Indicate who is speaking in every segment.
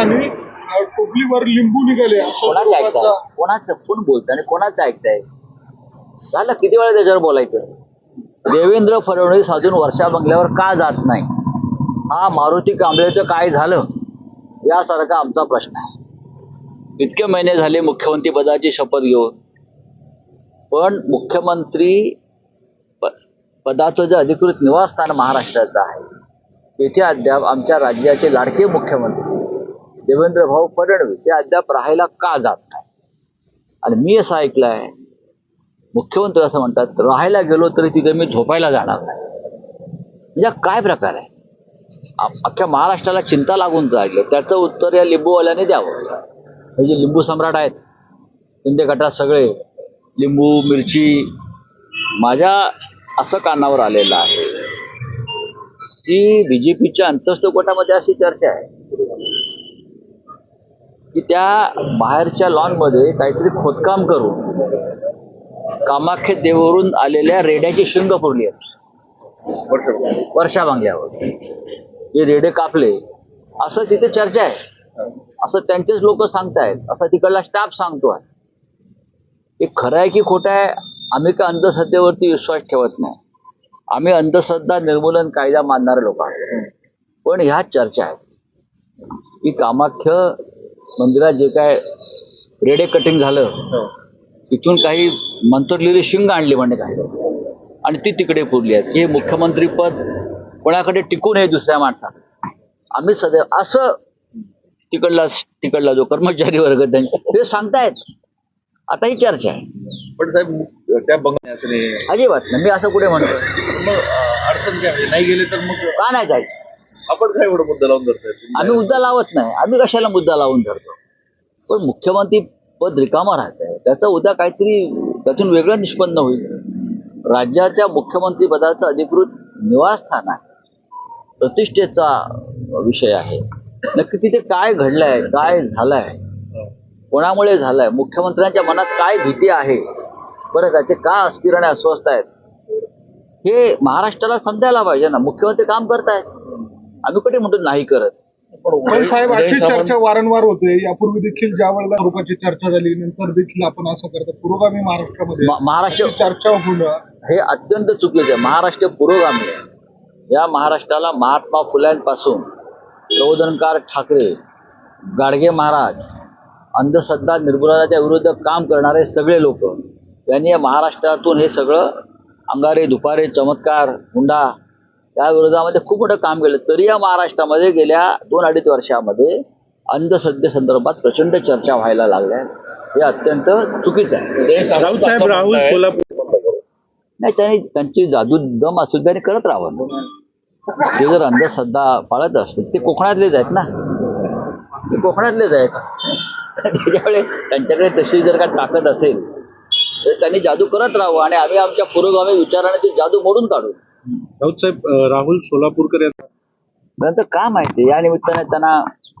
Speaker 1: आणि टोपलीवर लिंबू निघाले
Speaker 2: कोणाचं ऐकताय? कोणाचं कोण बोलतंय आणि कोणाचं ऐकताय? झालं किती वेळा त्याच्यावर बोलायचं? देवेंद्र फडणवीस अजून वर्षा बंगल्यावर का जात नाही? हा मारुती कांबळेचं काय झालं? यासारखा आमचा प्रश्न आहे. इतके महिने झाले मुख्यमंत्री पदाची शपथ घेऊन. पण मुख्यमंत्री प- पदाचं जे अधिकृत निवासस्थान महाराष्ट्राचं आहे तेथे अद्याप आमच्या राज्याचे लाडके मुख्यमंत्री देवेंद्र भाऊ फडणवीस ते अद्याप राहायला का जात नाही आणि मी असं ऐकलं आहे मुख्यमंत्री असं म्हणतात राहायला गेलो तरी तिथे मी झोपायला जाणार नाही. म्हणजे काय प्रकार आहे? अख्ख्या महाराष्ट्राला चिंता लागून राहिलं त्याचं उत्तर या लिंबूवाल्याने द्यावं. हे जे लिंबू सम्राट आहेत शिंदे गटात सगळे लिंबू मिरची माझ्या असं कानावर आलेलं आहे. की बी जे पीच्या अंतस्थ गोटामध्ये अशी चर्चा आहे. की त्या बाहेरच्या लॉनमध्ये काहीतरी खोदकाम करून कामाख्या देववरून आलेल्या रेड्याची शिंग पुरली आहेत. वर्षा बांगल्यावर. हे रेडे कापले असं तिथे चर्चा आहे. असं त्यांचेच लोक सांगतायत. असं तिकडला स्टाफ सांगतो आहे हे खरं आहे की खोटं आहे? आम्ही का अंधश्रद्धेवरती विश्वास ठेवत नाही. आम्ही अंधश्रद्धा निर्मूलन कायदा मानणारे लोक आहोत. पण ह्या चर्चा आहेत. की कामाख्य मंदिरात जे काय रेडे कटिंग झालं तिथून काही मंतरलेली शिंग आणली म्हणजे काय आणि ती तिकडे पुरली आहेत. हे मुख्यमंत्री पद कोणाकडे टिकू नये दुसऱ्या माणसाला आम्ही सदैव असं तिकडला तिकडला जो कर्मचारी वर्ग त्यांचे ते सांगतायत. आता ही चर्चा आहे.
Speaker 3: पण साहेब त्या बंगल्याने
Speaker 2: अजिबात नाही. मी असं कुठे म्हणतो
Speaker 3: मग अडचण काय आहे? नाही गेले तर मग
Speaker 2: का नाही जायचं?
Speaker 3: आपण काय एवढा मुद्दा लावून धरताय?
Speaker 2: आम्ही मुद्दा लावत नाही. आम्ही कशाला मुद्दा लावून धरतो? पण मुख्यमंत्री पद रिकामा राहत आहे. त्याचा उद्या काहीतरी त्यातून वेगळं निष्पन्न होईल. राज्याच्या मुख्यमंत्री पदाचं अधिकृत निवासस्थान आहे. प्रतिष्ठेचा विषय आहे. नक्की तिथे काय घडलंय काय झालंय कोणामुळे झालंय मुख्यमंत्र्यांच्या मनात काय भीती आहे बरं का ते का अस्थिर आणि अस्वस्थ आहेत? हे महाराष्ट्राला समजायला पाहिजे ना. मुख्यमंत्री काम करतायत. आम्ही कुठे म्हणतो नाही करत.
Speaker 1: पण साहेब अशी चर्चा वारंवार होते. यापूर्वी देखील ज्या वेळेला स्वरूपाची चर्चा झाली नंतर देखील आपण असं करतो. पुरोगामी महाराष्ट्रामध्ये
Speaker 2: महाराष्ट्र
Speaker 1: चर्चा होणं
Speaker 2: हे अत्यंत चुकीचं आहे. महाराष्ट्र पुरोगामी आहे. या महाराष्ट्राला महात्मा फुल्यांपासून प्रबोधनकार ठाकरे गाडगे महाराज अंधश्रद्धा निर्मूलनाच्या विरुद्ध काम करणारे सगळे लोक यांनी या महाराष्ट्रातून हे सगळं अंगारे दुपारे चमत्कार हुंडा या विरोधामध्ये खूप मोठं काम केलं. तरी या महाराष्ट्रामध्ये गेल्या दोन अडीच वर्षामध्ये अंधश्रद्धेसंदर्भात प्रचंड चर्चा व्हायला लागल्या. हे अत्यंत चुकीचं आहे.
Speaker 3: राऊत साहेब राहुल सोलापूर
Speaker 2: नाही त्यांनी त्यांची जादू दम असू त्यांनी करत राहावं. ते जर अंधश्रद्धा पाळत असतील ते कोकणातलेच आहेत ना. ते कोकणातलेच आहेत. त्याच्यामुळे त्यांच्याकडे तशी जर का ताकद असेल तर त्यांनी जादू करत राहावं आणि आम्ही आमच्या पुरोगामी विचाराने ती जादू मोडून काढू.
Speaker 3: राऊत साहेब राहुल सोलापूरकर यांना
Speaker 2: नंतर का माहिती? या निमित्ताने त्यांना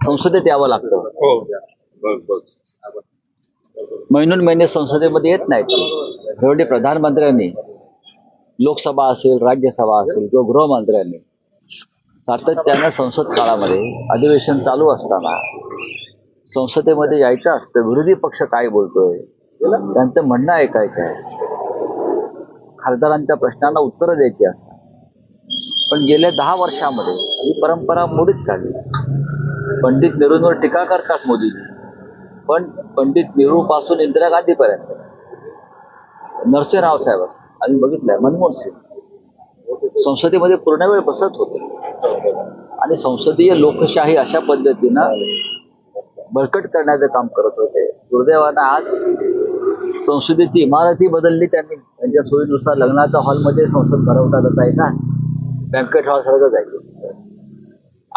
Speaker 2: संसदेत यावं लागतं.
Speaker 3: हो. बघ बघ
Speaker 2: महिनून महिने संसदेमध्ये येत नाहीत. शेवटी प्रधानमंत्र्यांनी लोकसभा असेल राज्यसभा असेल किंवा गृहमंत्र्यांनी सातत्यानं संसद काळामध्ये अधिवेशन चालू असताना संसदेमध्ये यायचं असतं. विरोधी पक्ष काय बोलतोय? त्यांचं म्हणणं ऐकायचं आहे. खासदारांच्या प्रश्नांना उत्तरं द्यायची असतात. पण गेल्या दहा वर्षामध्ये ही परंपरा मोडीत काढली. पंडित नेहरूंवर टीका करतात मोदी पण पंडित नेहरू पासून इंदिरा गांधीपर्यंत. नरसिंह साहेब आम्ही बघितलंय मनमोहन सिंग. संसदेमध्ये पूर्ण वेळ बसत होते. आणि संसदीय लोकशाही अशा पद्धतीनं बळकट करण्याचं काम करत होते. दुर्दैवानं आज संसदेची इमारतही बदलली त्यांनी. त्यांच्या सोयीनुसार लग्नाच्या हॉलमध्ये संसद भरवता जाता येणार बँकेट हॉल सारखं जायचं.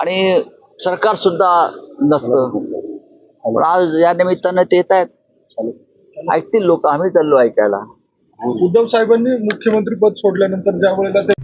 Speaker 2: आणि सरकार सुद्धा नसतं. पण आज या निमित्तानं ते येत आहेत. ऐकतील लोक. आम्ही चाललो ऐकायला.
Speaker 1: उद्धव साहेबांनी मुख्यमंत्री पद सोडल्यानंतर ज्या वेळेला ते